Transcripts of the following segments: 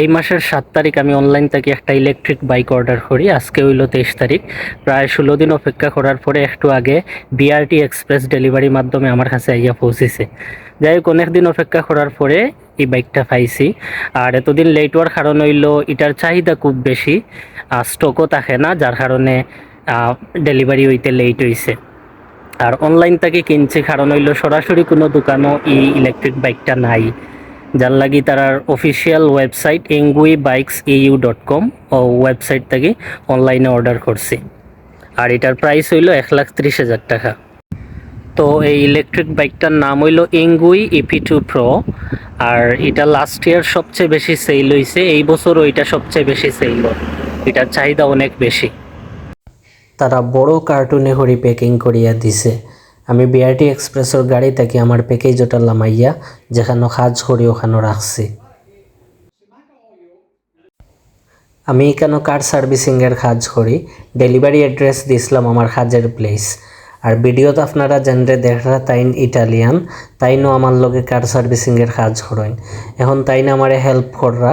এই মাসের সাত তারিখ আমি অনলাইন থেকে একটা ইলেকট্রিক বাইক অর্ডার করি। আজকে হইল তেইশ তারিখ। প্রায় ষোলো দিন অপেক্ষা করার পরে একটু আগে বিআরটি এক্সপ্রেস ডেলিভারির মাধ্যমে আমার কাছে আইয়া পৌঁছেছে। যাই হোক, অনেক দিন অপেক্ষা করার পরে এই বাইকটা পাইছি। আর এতদিন লেট হওয়ার কারণ হইল এটার চাহিদা খুব বেশি স্টকও থাকে না, যার কারণে ডেলিভারি হইতে লেট হইছে। আর অনলাইন থেকে কিনছি, কারণ হইল সরাসরি কোনো দোকানও এই ইলেকট্রিক বাইকটা নাই। যার লাগি তার official website Engwe bikes U dot com ও ওয়েবসাইট থেকে অনলাইনে অর্ডার করছি। আর এটার প্রাইস হইল এক লাখ ত্রিশ হাজার টাকা। তো এই ইলেকট্রিক বাইকটার নাম হইল এঙ্গুই ইপি টু প্রো আর এটা লাস্ট ইয়ার সবচেয়ে বেশি সেল হয়েছে এই বছরও এটা সবচেয়ে বেশি সেল এটার চাহিদা অনেক বেশি। তারা বড় কার্টুনে হরি প্যাকিং করিয়া দিছে। আমি বিআরটি এক্সপ্রেসের গাড়ি থেকে আমার প্যাকেজ ওটা লামাইয়া, যেখানে কাজ করি, ওখানে রাখছি। আমি এখানে কার সার্ভিসিংয়ের কাজ করি ডেলিভারি অ্যাড্রেস দিছিলাম আমার কাজের প্লেস আর ভিডিওতে আপনারা জেনরে দেখা তাইন ইটালিয়ান তাইনও আমার লগে কার সার্ভিসিংয়ের কাজ করেন। এখন তাইন আমারে হেল্প কররা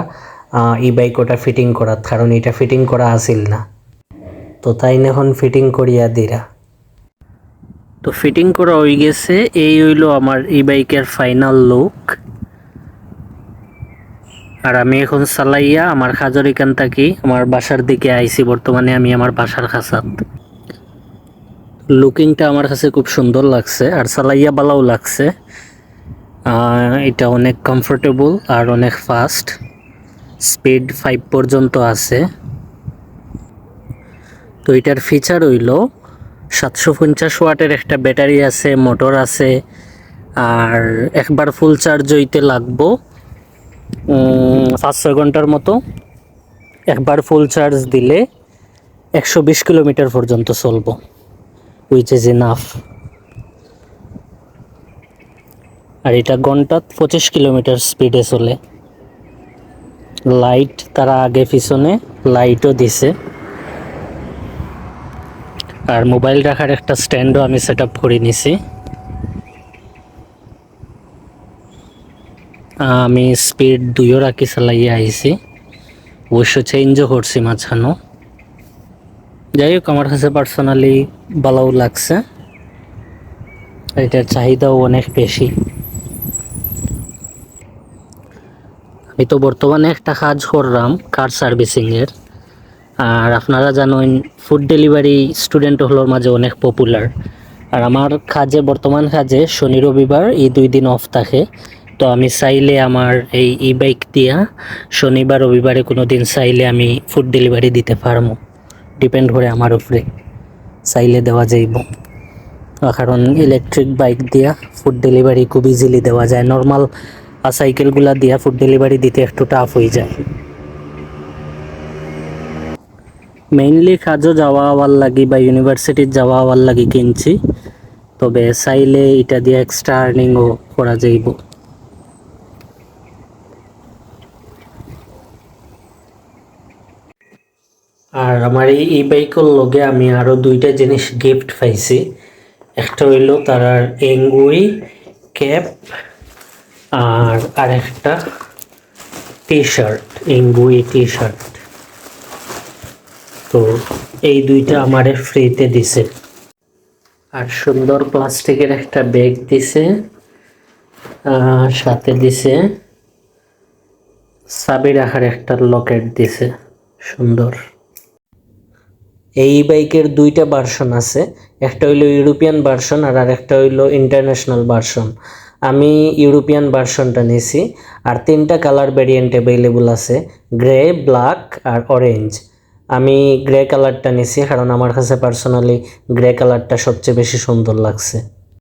ই বাইক ওটা ফিটিং করার, কারণ এটা ফিটিং করা আসিল না। তো তাইন এখন ফিটিং করিয়া দিরা। তো ফিটিং করা হয়ে গেছে। এই হইল আমার এই বাইকের ফাইনাল লুক আর আমি এখন চালাইয়া আমার খাজর এখান থাকি, আমার বাসার দিকে আইছি, বর্তমানে আমি আমার বাসার খাসাত। লুকিংটা আমার কাছে খুব সুন্দর লাগছে, আর চালাইয়া বালাও লাগছে। এটা অনেক কমফোর্টেবল আর অনেক ফাস্ট স্পিড ফাইভ পর্যন্ত আছে। তো এটার ফিচার হইল সাতশো পঞ্চাশ ওয়াটের একটা ব্যাটারি আছে, মোটর আছে, আর একবার ফুল চার্জ হইতে লাগবো পাঁচ ছয় ঘণ্টার মতো। একবার ফুল চার্জ দিলে একশো বিশ কিলোমিটার পর্যন্ত চলবো উইচ ইজ ইনাফ আর এটা ঘন্টাত পঁচিশ কিলোমিটার স্পিডে চলে। লাইট তারা আগে পিছনে লাইটও দিছে। আর মোবাইল রাখার একটা স্ট্যান্ডও আমি সেট আপ করে নিছি। আমি স্পিড দুইও রাখি চালাইয়ে আইছি। অবশ্য চেঞ্জও করছি মাঝখানো যাই হোক, আমার কাছে পার্সোনালি ভালোও লাগছে। এটার চাহিদাও অনেক বেশি। আমি তো বর্তমানে একটা কাজ করলাম কার সার্ভিসিংয়ের আর আপনারা জানেন ফুড ডেলিভারি স্টুডেন্ট হলোর মাঝে অনেক পপুলার আর আমার কাজে, বর্তমান কাজে শনি, রবিবার, এই দুই দিন অফ থাকে। তো আমি চাইলে আমার এই ই বাইক দিয়া শনিবার রবিবারে কোনো দিন চাইলে আমি ফুড ডেলিভারি দিতে পারব। ডিপেন্ড করে আমার উপরে চাইলে দেওয়া যাইব। কারণ ইলেকট্রিক বাইক দিয়া ফুড ডেলিভারি খুব ইজিলি দেওয়া যায়। নর্মাল সাইকেলগুলা দিয়া ফুড ডেলিভারি দিতে একটু টাফ হয়ে যায়। মেইনলি কাজও যাওয়া হওয়ার লাগি বা ইউনিভার্সিটির যাওয়া হওয়ার লাগি কিনছি। তবে চাইলে এটা দিয়ে এক্সট্রা আর্নিংও করা যাইব। আর আমার এই ই বাইকের লগে আমি আরও দুইটা জিনিস গিফট পাইছি। একটা হইল তার এঙ্গুই ক্যাপ আর আরেকটা টি শার্ট এঙ্গুই টি শার্ট তো এই দুইটা আমারে ফ্রিতে দিছে। আর সুন্দর প্লাস্টিকের একটা ব্যাগ দিছে সাথে দিছে, চাবি রাখার একটা লকেট দিছে, সুন্দর। এই বাইকের দুইটা ভার্সন আছে, একটা হইল ইউরোপিয়ান ভার্সন আর আরেকটা হইল ইন্টারন্যাশনাল ভার্সন আমি ইউরোপিয়ান ভার্সনটা নিয়েছি আর তিনটা কালার ভ্যারিয়েন্ট অ্যাভেলেবল আছে গ্রে ব্ল্যাক আর অরেঞ্জ আমি গ্রে কালারটা নিছি কারণ আমার কাছে পার্সোনালি গ্রে কালারটা সবচেয়ে বেশি সুন্দর লাগছে।